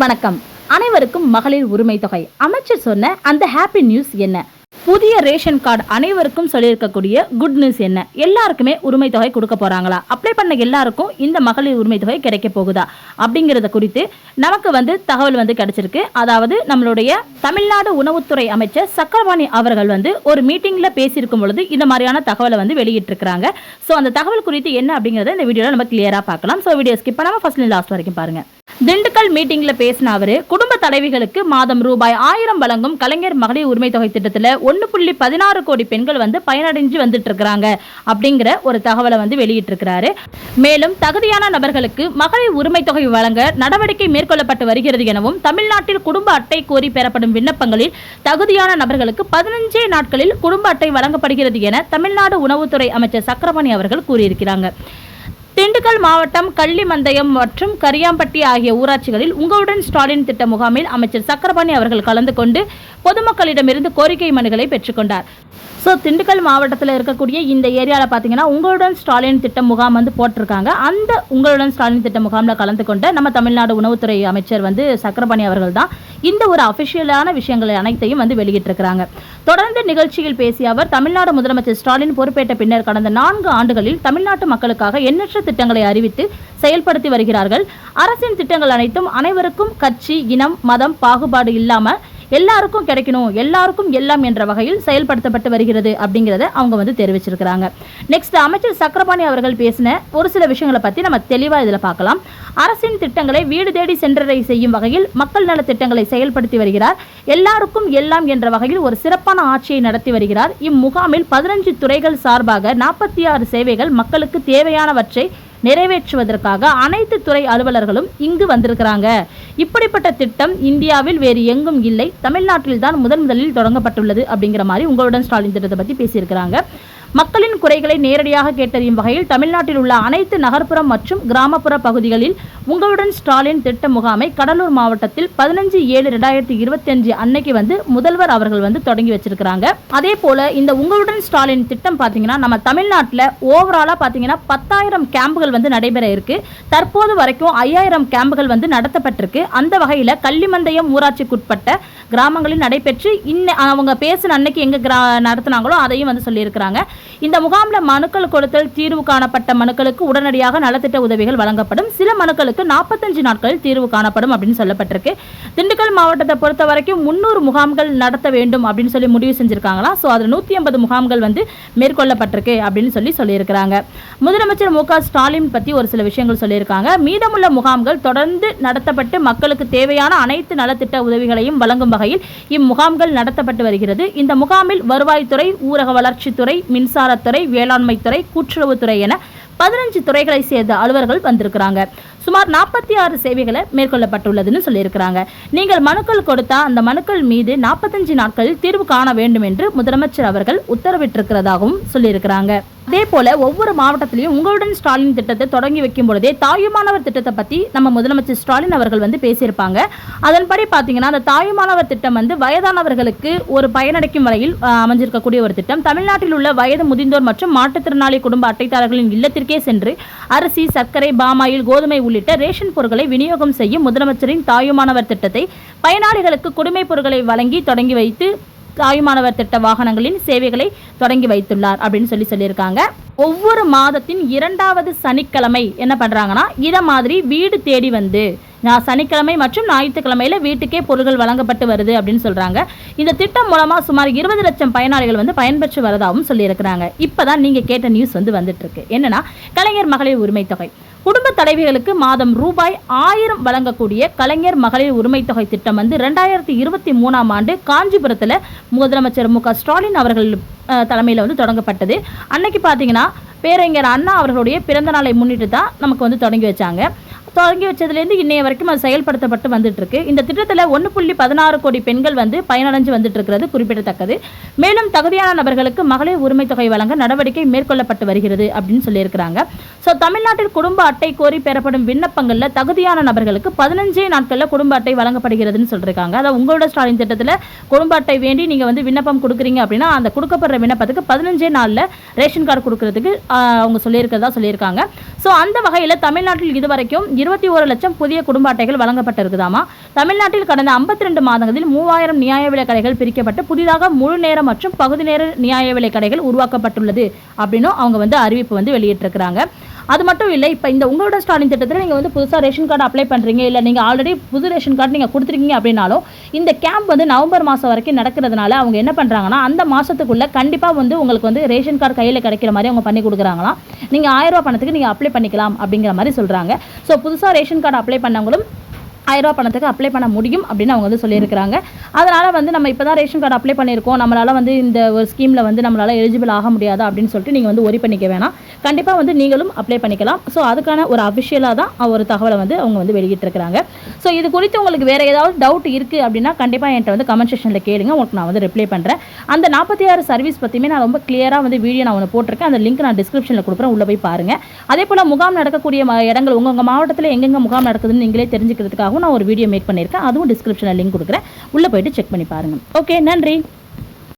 வணக்கம். அனைவருக்கும் மகளிர் உரிமை தொகை. அமைச்சர் சொன்ன அந்த ஹாப்பி நியூஸ் என்ன? புதிய ரேஷன் கார்டு அனைவருக்கும் சொல்லியிருக்கக்கூடிய குட் நியூஸ் என்ன? எல்லாருக்குமே உரிமை தொகை கொடுக்க போறாங்களா? அப்ளை பண்ண எல்லாருக்கும் இந்த மகளிர் உரிமை தொகை கிடைக்க போகுதா? அப்படிங்கறத குறித்து நமக்கு வந்து தகவல் வந்து கிடைச்சிருக்கு. அதாவது நம்மளுடைய தமிழ்நாடு உணவுத்துறை அமைச்சர் சக்கரபாணி அவர்கள் வந்து ஒரு மீட்டிங்ல பேசியிருக்கும் பொழுது இந்த மாதிரியான தகவலை வந்து வெளியிட்டிருக்கிறாங்க. ஸோ அந்த தகவல் குறித்து என்ன அப்படிங்கறத இந்த வீடியோவில் நம்ம கிளியரா பார்க்கலாம். ஸோ வீடியோ ஸ்கிப் பண்ணாமல் ஃபர்ஸ்ட் லாஸ்ட் வரைக்கும் பாருங்க. திண்டுக்கல் மீட்டிங்ல பேசின அவரு குடும்ப தலைவிகளுக்கு மாதம் ரூபாய் ஆயிரம் வழங்கும் கலைஞர் மகளிர் உரிமை தொகை திட்டத்துல ஒன்னு புள்ளி பதினாறு கோடி பெண்கள் வந்து பயனடைஞ்சு வந்துட்டு இருக்கிறாங்க அப்படிங்கிற ஒரு தகவலை வந்து வெளியிட்டிருக்கிறாரு. மேலும் தகுதியான நபர்களுக்கு மகளிர் உரிமை தொகை வழங்க நடவடிக்கை மேற்கொள்ளப்பட்டு வருகிறது எனவும் தமிழ்நாட்டில் குடும்ப அட்டை கோரி பெறப்படும் விண்ணப்பங்களில் தகுதியான நபர்களுக்கு பதினஞ்சே நாட்களில் குடும்ப அட்டை வழங்கப்படுகிறது என தமிழ்நாடு உணவுத்துறை அமைச்சர் சக்கரபாணி அவர்கள் கூறியிருக்கிறாங்க. திண்டுக்கல் மாவட்டம் கள்ளிமந்தயம் மற்றும் கரியாம்பட்டி ஆகிய ஊராட்சிகளில் உங்களுடன் ஸ்டாலின் திட்ட முகாமில் அமைச்சர் சக்கரபாணி அவர்கள் கலந்து கொண்டு பொதுமக்களிடமிருந்து கோரிக்கை மனுகளை பெற்றுக்கொண்டார் ஸோ திண்டுக்கல் மாவட்டத்தில் இருக்கக்கூடிய இந்த ஏரியாவில் பார்த்தீங்கன்னா உங்களுடன் ஸ்டாலின் திட்ட முகாம் வந்து போட்டிருக்காங்க. அந்த உங்களுடன் ஸ்டாலின் திட்ட முகாமில் கலந்து கொண்ட நம்ம தமிழ்நாடு உணவுத்துறை அமைச்சர் வந்து சக்கரபாணி அவர்கள் தான். இந்த ஒரு அஃபிஷியலான விஷயங்கள் அனைத்தையும் வந்து வெளியிட்டிருக்கிறாங்க. தொடர்ந்து நிகழ்ச்சியில் பேசிய அவர் தமிழ்நாடு முதலமைச்சர் ஸ்டாலின் பொறுப்பேற்ற பின்னர் கடந்த நான்கு ஆண்டுகளில் தமிழ்நாட்டு மக்களுக்காக எண்ணற்ற திட்டங்களை அறிவித்து செயல்படுத்தி வருகிறார்கள். அரசின் திட்டங்கள் அனைத்தும் அனைவருக்கும் கட்சி இனம் மதம் பாகுபாடு இல்லாமல் எல்லாருக்கும் கிடைக்கணும் எல்லாருக்கும் எல்லாம் என்ற வகையில் செயல்படுத்தப்பட்டு வருகிறது அப்படிங்கிறத அவங்க வந்து தெரிவிச்சிருக்கிறாங்க. நெக்ஸ்ட் அமைச்சர் சக்கரபாணி அவர்கள் பேசின ஒரு சில விஷயங்களை பற்றி நம்ம தெளிவாக இதில் பார்க்கலாம். அரசின் திட்டங்களை வீடு தேடி சென்றடை செய்யும் வகையில் மக்கள் நலத்திட்டங்களை செயல்படுத்தி வருகிறார். எல்லாருக்கும் எல்லாம் என்ற வகையில் ஒரு சிறப்பான ஆட்சியை நடத்தி வருகிறார். இம்முகாமில் பதினஞ்சு துறைகள் சார்பாக நாற்பத்தி ஆறு சேவைகள் மக்களுக்கு தேவையானவற்றை நிறைவேற்றுவதற்காக அனைத்து துறை அலுவலர்களும் இங்கு வந்திருக்கிறாங்க. இப்படிப்பட்ட திட்டம் இந்தியாவில் வேறு எங்கும் இல்லை. தமிழ்நாட்டில் தான் முதன் முதலில் தொடங்கப்பட்டுள்ளது அப்படிங்கிற மாதிரி உங்களுடன் ஸ்டாலின் திட்டத்தை பற்றி பேசியிருக்கிறாங்க. மக்களின் குறைகளை நேரடியாக கேட்டறியும் வகையில் தமிழ்நாட்டில் உள்ள அனைத்து நகர்ப்புறம் மற்றும் கிராமப்புற பகுதிகளில் உங்களுடன் ஸ்டாலின் திட்ட முகாமை கடலூர் மாவட்டத்தில் பதினஞ்சு ஏழு ரெண்டாயிரத்தி இருபத்தி அஞ்சு அன்னைக்கு வந்து முதல்வர் அவர்கள் வந்து தொடங்கி வச்சிருக்கிறாங்க. அதே போல இந்த உங்களுடன் ஸ்டாலின் திட்டம் பார்த்தீங்கன்னா நம்ம தமிழ்நாட்டில் ஓவராலாக பார்த்தீங்கன்னா பத்தாயிரம் கேம்புகள் வந்து நடைபெற இருக்கு. தற்போது வரைக்கும் ஐயாயிரம் கேம்புகள் வந்து நடத்தப்பட்டிருக்கு. அந்த வகையில் கள்ளிமந்தயம் ஊராட்சிக்குட்பட்ட கிராமங்களில் நடைபெற்று இன்ன அவங்க பேசின அன்னைக்கு எங்க கிரா நடத்தினாங்களோ அதையும் வந்து சொல்லியிருக்கிறாங்க. இந்த முகாமில் மனுக்கள் கொடுத்தல் தீர்வு காணப்பட்ட மனுக்களுக்கு உடனடியாக நலத்திட்ட உதவிகள் வழங்கப்படும். சில மனுக்களுக்கு நாற்பத்தஞ்சு நாட்களில் தீர்வு காணப்படும் அப்படின்னு சொல்லப்பட்டிருக்கு. திண்டுக்கல் மாவட்டத்தை பொறுத்த வரைக்கும் முன்னூறு முகாம்கள் நடத்த வேண்டும் அப்படின்னு சொல்லி முடிவு செஞ்சிருக்காங்களா? ஸோ அதில் நூற்றி ஐம்பது முகாம்கள் வந்து மேற்கொள்ளப்பட்டிருக்கு அப்படின்னு சொல்லி சொல்லியிருக்கிறாங்க. முதலமைச்சர் மு ஸ்டாலின் பற்றி ஒரு சில விஷயங்கள் சொல்லியிருக்காங்க. மீதமுள்ள முகாம்கள் தொடர்ந்து நடத்தப்பட்டு மக்களுக்கு தேவையான அனைத்து நலத்திட்ட உதவிகளையும் வழங்கும் வகையில் இம்முகாம்கள் நடத்தப்பட்டு வருகிறது. இந்த முகாமில் வருவாய்த்துறை ஊரக வளர்ச்சித்துறை மின்சாரத்துறை வேளாண்மைத்துறை கூட்டுறவுத்துறை என பதினஞ்சு துறைகளை சேர்ந்த அலுவலர்கள் வந்திருக்கிறாங்க. சுமார் நாற்பத்தி ஆறு சேவைகளை மேற்கொள்ளப்பட்டுள்ளதுன்னு சொல்லியிருக்கிறாங்க. நீங்கள் மனுக்கள் கொடுத்தா அந்த மனுக்கள் மீது நாற்பத்தஞ்சு நாட்களில் தீர்வு காண வேண்டும் என்று முதலமைச்சர் அவர்கள் உத்தரவிட்டிருக்கிறதாகவும் சொல்லியிருக்கிறாங்க. அதே போல ஒவ்வொரு மாவட்டத்திலையும் உங்களுடன் ஸ்டாலின் திட்டத்தை தொடங்கி வைக்கும் பொழுதே தாயுமானவர் திட்டத்தை பத்தி நம்ம முதலமைச்சர் ஸ்டாலின் அவர்கள் வந்து பேசியிருப்பாங்க. அதன்படி பார்த்தீங்கன்னா அந்த தாயுமானவர் திட்டம் வந்து வயதானவர்களுக்கு ஒரு பயனடைக்கும் வரையில் அமைஞ்சிருக்கக்கூடிய ஒரு திட்டம். தமிழ்நாட்டில் உள்ள வயது முதிர்ந்தோர் மற்றும் மாற்றுத்திறனாளி குடும்ப அட்டைதாரர்களின் வீட்டிற்கே சென்று அரிசி சர்க்கரை பாமாயில் கோதுமை உள்ளிட்ட ரேஷன் பொருட்களை விநியோகம் செய்யும் முதலமைச்சரின் தாயுமானவர் திட்டத்தை பயனாளிகளுக்கு குடிமைப் பொருட்களை வழங்கி தொடங்கி வைத்து தாயுமானவர் திட்ட வாகனங்களின் சேவைகளை தொடங்கி வைத்துள்ளார் அப்படின்னு சொல்லி சொல்லியிருக்காங்க. ஒவ்வொரு மாதத்தின் இரண்டாவது சனிக்கிழமை என்ன பண்றாங்கன்னா இதை மாதிரி வீடு தேடி வந்து நான் சனிக்கிழமை மற்றும் ஞாயிற்றுக்கிழமையில வீட்டுக்கே பொருட்கள் வழங்கப்பட்டு வருது அப்படின்னு சொல்றாங்க. இந்த திட்டம் மூலமா சுமார் இருபது லட்சம் பயனாளிகள் வந்து பயன்பெற்று வரதாகவும் சொல்லியிருக்கிறாங்க. இப்பதான் நீங்க கேட்ட நியூஸ் வந்து வந்துட்டு இருக்கு என்னன்னா கலைஞர் மகளிர் உரிமை தொகை. குடும்ப தலைவிகளுக்கு மாதம் ரூபாய் ஆயிரம் வழங்கக்கூடிய கலைஞர் மகளிர் உரிமை தொகை திட்டம் வந்து ரெண்டாயிரத்தி இருபத்தி மூணாம் ஆண்டு காஞ்சிபுரத்தில் முதலமைச்சர் மு க ஸ்டாலின் அவர்கள் தலைமையில் வந்து தொடங்கப்பட்டது. அன்னைக்கு பார்த்தீங்கன்னா பேரறிஞர் அண்ணா அவர்களுடைய பிறந்த நாளை முன்னிட்டு தான் நமக்கு வந்து தொடங்கி வச்சாங்க. தொடங்கி வச்சதுலேருந்து இன்னைய வரைக்கும் அது செயல்படுத்தப்பட்டு வந்துட்டுருக்கு. இந்த திட்டத்தில் ஒன்று புள்ளி பதினாறு கோடி பெண்கள் வந்து பயனடைஞ்சு வந்துட்டுருக்கிறது குறிப்பிடத்தக்கது. மேலும் தகுதியான நபர்களுக்கு மகளிர் உரிமை தொகை வழங்க நடவடிக்கை மேற்கொள்ளப்பட்டு வருகிறது அப்படின்னு சொல்லியிருக்கிறாங்க. ஸோ தமிழ்நாட்டில் குடும்ப அட்டை கோரி பெறப்படும் விண்ணப்பங்களில் தகுதியான நபர்களுக்கு பதினஞ்சே நாட்களில் குடும்ப அட்டை வழங்கப்படுகிறதுன்னு சொல்லியிருக்காங்க. அதாவது உங்களோட ஸ்டாலின் திட்டத்தில் குடும்ப அட்டை வேண்டி நீங்கள் வந்து விண்ணப்பம் கொடுக்குறீங்க அப்படின்னா அந்த கொடுக்கப்படுற விண்ணப்பத்துக்கு பதினஞ்சே நாளில் ரேஷன் கார்டு கொடுக்கறதுக்கு அவங்க சொல்லியிருக்கிறதா சொல்லியிருக்காங்க. ஸோ அந்த வகையில் தமிழ்நாட்டில் இதுவரைக்கும் இருபத்தி ஒரு லட்சம் புதிய குடும்ப அட்டைகள் வழங்கப்பட்டிருக்குதாமா? தமிழ்நாட்டில் கடந்த 52 மாதங்களில் மூவாயிரம் நியாய விலை கடைகள் பிரிக்கப்பட்டு புதிதாக முழு நேரம் மற்றும் பகுதி நேர நியாய விலை கடைகள் உருவாக்கப்பட்டுள்ளது. அப்படின்னும் அவங்க வந்து அறிவிப்பு வந்து வெளியிட்டிருக்கிறாங்க. அது மட்டும் இல்லை இப்போ இந்த உங்களோட ஸ்டாலின் திட்டத்தில் நீங்கள் வந்து புதுசாக ரேஷன் கார்டு அப்ளை பண்ணுறீங்க இல்லை நீங்கள் ஆல்ரெடி புது ரேஷன் கார்டு நீங்கள் கொடுத்துருக்கீங்க அப்படின்னாலும் இந்த கேம்ப் வந்து நவம்பர் மாதம் வரைக்கும் நடக்கிறதுனால அவங்க என்ன பண்ணுறாங்கன்னா அந்த மாதத்துக்குள்ளே கண்டிப்பாக வந்து உங்களுக்கு வந்து ரேஷன் கார்டு கையில் கிடைக்கிற மாதிரி அவங்க பண்ணி கொடுக்குறாங்களாம். நீங்கள் ஆயிரம் ரூபா பணத்துக்கு நீங்கள் அப்ளை பண்ணிக்கலாம் அப்படிங்கிற மாதிரி சொல்கிறாங்க ஸோ புதுசாக ரேஷன் கார்டு அப்ளை பண்ணவங்களும் ஆயிரரூபா பணத்துக்கு அப்ளை பண்ண முடியும் அப்படின்னு அவங்க வந்து சொல்லியிருக்கிறாங்க. அதனால் வந்து நம்ம இப்போ தான் ரேஷன் கார்டு அப்ளை பண்ணியிருக்கோம். நம்மளால் வந்து இந்த ஒரு ஸ்கீமில் வந்து நம்மளால் எலிஜிபிள் ஆக முடியாது அப்படின்னு சொல்லிட்டு நீங்கள் வந்து ஒரி பண்ணிக்க வேணாம். கண்டிப்பாக வந்து நீங்களும் அப்ளை பண்ணிக்கலாம். ஸோ அதுக்கான ஒரு அஃபிஷியலாக தான் ஒரு தகவலை வந்து அவங்க வந்து வெளியிட்டிருக்கிறாங்க. ஸோ இது குறித்து உங்களுக்கு வேறு ஏதாவது டவுட் இருக்குது அப்படின்னா கண்டிப்பாக என்கிட்ட வந்து கமெண்ட் செக்ஷனில் கேளுங்க. உங்களுக்கு நான் வந்து ரிப்ளை பண்ணுறேன் அந்த நாற்பத்தி ஆறு சர்வீஸ் பற்றியுமே நான் ரொம்ப கிளியராக வந்து வீடியோ நான் ஒன்று போட்டிருக்கேன். அந்த லிங்க் நான் டிஸ்கிரிப்ஷனில் கொடுக்குறேன். உள்ளே போய் பாருங்கள் அதே போல் முகாம் நடக்கக்கூடிய இடங்கள் உங்கள் உங்கள் மாவட்டத்தில் எங்கெங்கே முகாம் நடக்குதுன்னு நீங்களே தெரிஞ்சுக்கிறதுக்காகவும் நான் ஒரு வீடியோ மேக் பண்ணியிருக்கேன். அதுவும் டிஸ்கிரிப்ஷனில் லிங்க் கொடுக்குறேன். உள்ளே போயிட்டு செக் பண்ணி பாருங்கள் ஓகே நன்றி.